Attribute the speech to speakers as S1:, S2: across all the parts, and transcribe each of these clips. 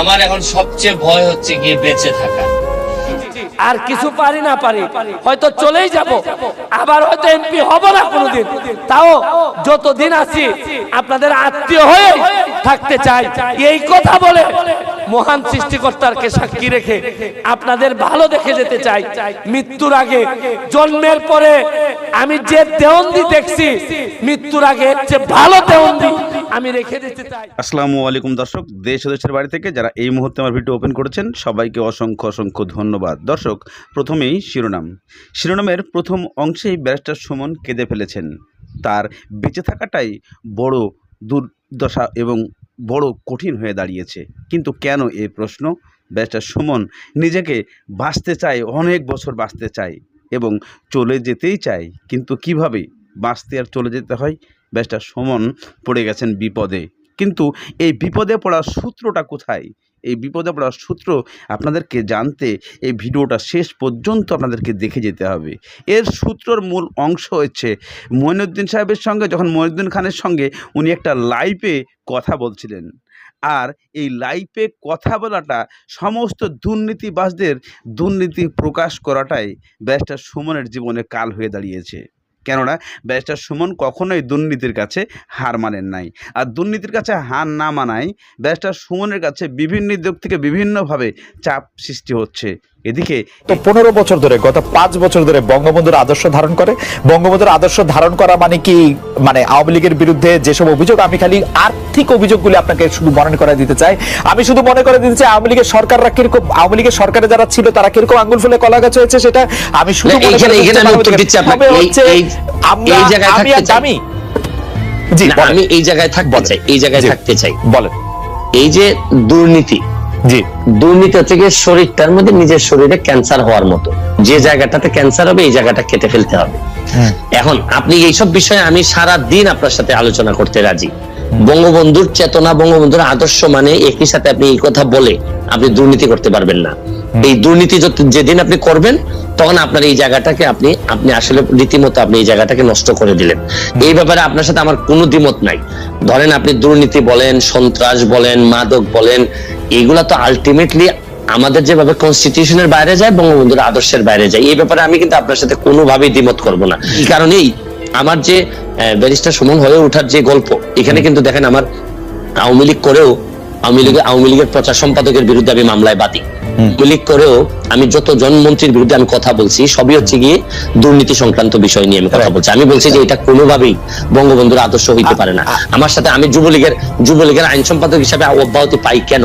S1: আমার এখন সবচেয়ে ভয় হচ্ছে গিয়ে বেঁচে থাকা।
S2: আর কিছু পারি না পারি, হয়তো চলেই যাব, আবার হয়তো এমপি হব না কোনোদিন। তাও যতদিন আছি, আপনাদের আত্মীয় হয়ে থাকতে চাই। এই কথা বলে মহান সৃষ্টিকর্তারকে সাক্ষী রেখে আপনাদের ভালো দেখে যেতে চাই। মৃত্যুর আগে, জন্মের পরে আমি যে দেওয়ন্দি দেখছি, মৃত্যুর আগে চেয়ে ভালো দেওয়ন্দি আমি রেখে দিতে চাই।
S3: আসসালামু আলাইকুম দর্শক, দেশ দেশের বাড়ি থেকে যারা এই মুহূর্তে আমার ভিডিও ওপেন করেছেন, সবাইকে অসংখ্য অসংখ্য ধন্যবাদ। দর্শক, প্রথমেই শিরোনাম। শিরোনামের প্রথম অংশেই ব্যারিস্টার সুমন কেঁদে ফেলেছেন। তার বেঁচে থাকাটাই বড় দুর্দশা এবং বড় কঠিন হয়ে দাঁড়িয়েছে। কিন্তু কেন এই প্রশ্ন? ব্যারিস্টার সুমন নিজেকে বাঁচতে চায়, অনেক বছর বাঁচতে চায় এবং চলে যেতেই চায়, কিন্তু কীভাবে বাঁচতে আর চলে যেতে হয়? ব্যারিস্টার সুমন পড়ে গেছেন বিপদে। কিন্তু এই বিপদে পড়ার সূত্রটা কোথায়? এই বিপদে পড়ার সূত্র আপনাদেরকে জানতে এই ভিডিওটা শেষ পর্যন্ত আপনাদেরকে দেখে যেতে হবে। এর সূত্রর মূল অংশ হচ্ছে মঈনুদ্দিন সাহেবের সঙ্গে, যখন মঈনুদ্দিন খানের সঙ্গে উনি একটা লাইভে কথা বলছিলেন। আর এই লাইভে কথা বলাটা সমস্ত দুর্নীতিবাজদের দুর্নীতি প্রকাশ করাটাই ব্যারিস্টার সুমনের জীবনে কাল হয়ে দাঁড়িয়েছে। কেননা ব্যারিস্টার সুমন কখনোই দুর্নীতির কাছে হার মানেন নাই। আর দুর্নীতির কাছে হার না মানায় ব্যারিস্টার সুমনের কাছে বিভিন্ন দিক থেকে বিভিন্নভাবে চাপ সৃষ্টি হচ্ছে। এদিকে
S4: তো পনেরো বছর ধরে গত পাঁচ বছর ধরে বঙ্গবন্ধুর আদর্শ ধারণ করে। বঙ্গবন্ধুর আদর্শ ধারণ করা মানে কি? মানে আওয়ামী লীগের বিরুদ্ধে যেসব অভিযোগ আমি খালি আর্থিক অভিযোগগুলি আপনাকে শুধু মনে করে দিতে চাই। আমি শুধু মনে করে দিতে চাই আওয়ামী লীগের সরকাররা কীরকম আওয়ামী লীগের সরকারে যারা ছিল তারা কীরকম আঙ্গুল ফুলে কলা গাছ হয়েছে সেটা আমি শুধু
S5: আমি।
S4: দামি জি
S5: আমি এই জায়গায় থাকতে চাই এই জায়গায় থাকতে চাই।
S4: বলেন।
S5: এই যে দুর্নীতি
S4: জি।
S5: দুর্নীতি হচ্ছে গিয়ে শরীরটার মধ্যে নিজের শরীরে ক্যান্সার হওয়ার মতো। যে জায়গাটাতে ক্যান্সার হবে এই জায়গাটা কেটে ফেলতে হবে। এখন আপনি এইসব বিষয়ে আমি সারা দিন আপনার সাথে আলোচনা করতে রাজি। বঙ্গবন্ধুর চেতনা বঙ্গবন্ধুর আদর্শ মানে একই সাথে আপনি এই কথা বলে আপনি দুর্নীতি করতে পারবেন না। এই দুর্নীতি যেদিন আপনি করবেন তখন আপনার এই জায়গাটাকে আপনি আপনি আসলে রীতিমতো আপনি এই জায়গাটাকে নষ্ট করে দিলেন। এই ব্যাপারে আপনার সাথে আমার কোনো দ্বিমত নাই। ধরেন আপনি দুর্নীতি বলেন সন্ত্রাস বলেন মাদক বলেন এগুলা তো আলটিমেটলি আমাদের যেভাবে কনস্টিটিউশনের বাইরে যায় বঙ্গবন্ধুর আদর্শের বাইরে যায়। এই ব্যাপারে আমি কিন্তু আপনার সাথে কোনোভাবেই দ্বিমত করব না। এই কারণেই আমার যে ব্যারিস্টার সুমন হয়ে ওঠার যে গল্প এখানে কিন্তু দেখেন আমার আওয়ামী লীগ করেও আওয়ামী লীগের আওয়ামী লীগের প্রচার সম্পাদকের বিরুদ্ধে আমি মামলায় বাদী। লীগ করেও আমি যত জন মন্ত্রীর বিরুদ্ধে আমি কথা বলছি সবই হচ্ছে গিয়ে দুর্নীতি সংক্রান্ত বিষয় নিয়ে আমি কথা বলছি। আমি বলছি যে এটা কোনোভাবেই বঙ্গবন্ধুর আদর্শ হইতে পারে না। আমার সাথে আমি যুবলীগের যুবলীগের আইন সম্পাদক হিসাবে অব্যাহতি পাই কেন?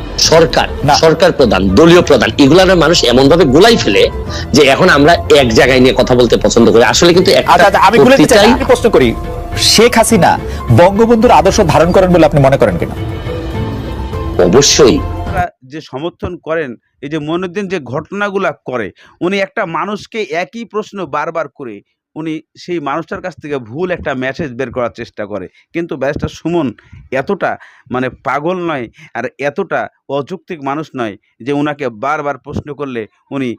S5: সরকার সরকার প্রধান দলীয় প্রধান এগুলার মানুষ এমন ভাবে গুলাই ফেলে যে এখন আমরা এক জায়গায় নিয়ে কথা বলতে পছন্দ করি। আসলে কিন্তু
S4: আচ্ছা আচ্ছা, আমি প্রশ্ন করি শেখ হাসিনা বঙ্গবন্ধুর আদর্শ ধারণ করেন বলে আপনি মনে করেন কিনা?
S5: অবশ্যই।
S3: যে সমর্থন করেন এই যে মনুদ্দিন যে ঘটনাগুলা করে উনি একটা মানুষকে একই প্রশ্ন বারবার করে উনি সেই মানুষটার কাছ থেকে ভুল একটা মেসেজ বের করার চেষ্টা করে। কিন্তু ব্যারিস্টার সুমন এতটা মানে পাগল নয় আর এতটা অযৌক্তিক মানুষ নয় যে উনাকে বারবার প্রশ্ন করলে উনি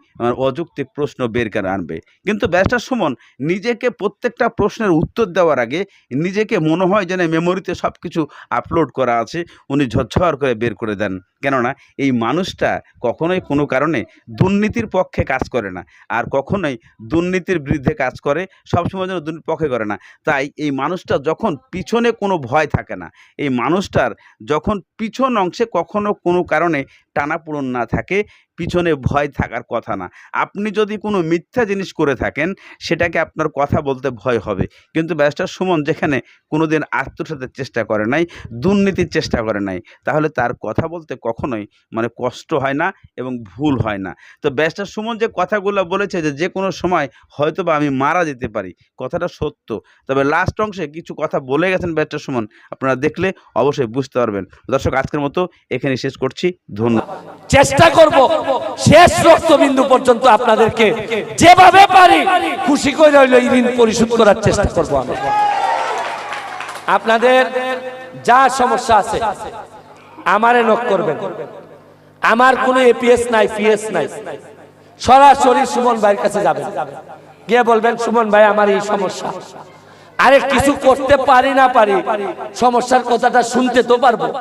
S3: অযৌক্তিক প্রশ্ন বের করে আনবে। কিন্তু ব্যারিস্টার সুমন নিজেকে প্রত্যেকটা প্রশ্নের উত্তর দেওয়ার আগে নিজেকে মনে হয় যেন মেমোরিতে সব কিছু আপলোড করা আছে, উনি ঝরঝর করে বের করে দেন। কেননা এই মানুষটা কখনোই কোনো কারণে দুর্নীতির পক্ষে কাজ করে না। আর কখনোই দুর্নীতির বিরুদ্ধে কাজ করে, সবসময় যেন দুর্নীতির পক্ষে করে না। তাই এই মানুষটা যখন পিছনে কোনো ভয় থাকে না, এই মানুষটার যখন পিছন অংশে কখনো কোনো কারণে টানাপোড়ন না থাকে পিছনে ভয় থাকার কথা না। আপনি যদি কোনো মিথ্যা জিনিস করে থাকেন, সেটাকে আপনার কথা বলতে ভয় হবে। কিন্তু ব্যারিস্টার সুমন যেখানে কোনো দিন আত্মসাতের চেষ্টা করে নাই, দুর্নীতির চেষ্টা করে নাই, তাহলে তার কথা বলতে কখনোই মানে কষ্ট হয় না এবং ভুল হয় না। তো ব্যারিস্টার সুমন যে কথাগুলো বলেছে যে যে কোনো সময় হয়তো বা আমি মারা যেতে পারি কথাটা সত্য। তবে লাস্ট অংশে কিছু কথা বলে গেছেন ব্যারিস্টার সুমন, আপনারা দেখলে অবশ্যই বুঝতে পারবেন। দর্শক, আজকের মতো এখানে শেষ করছি। ধন্যবাদ।
S2: চেষ্টা করব। শেষ রক্তবিন্দু পর্যন্ত আপনাদেরকে যেভাবে পারি খুশি করে হইল এই ঋণ পরিশোধ করার চেষ্টা করব আমি আপনাদের যা সমস্যা আছে, আমারে নক করবেন। আমার কোনো এপিএস নাই পিএস নাই। সরাসরি সুমন ভাইয়ের কাছে যাবেন। গিয়ে বলবেন, সুমন ভাই, আমার এই সমস্যা। আরে কিছু করতে পারি না পারি, সমস্যার কথাটা শুনতে তো পারব।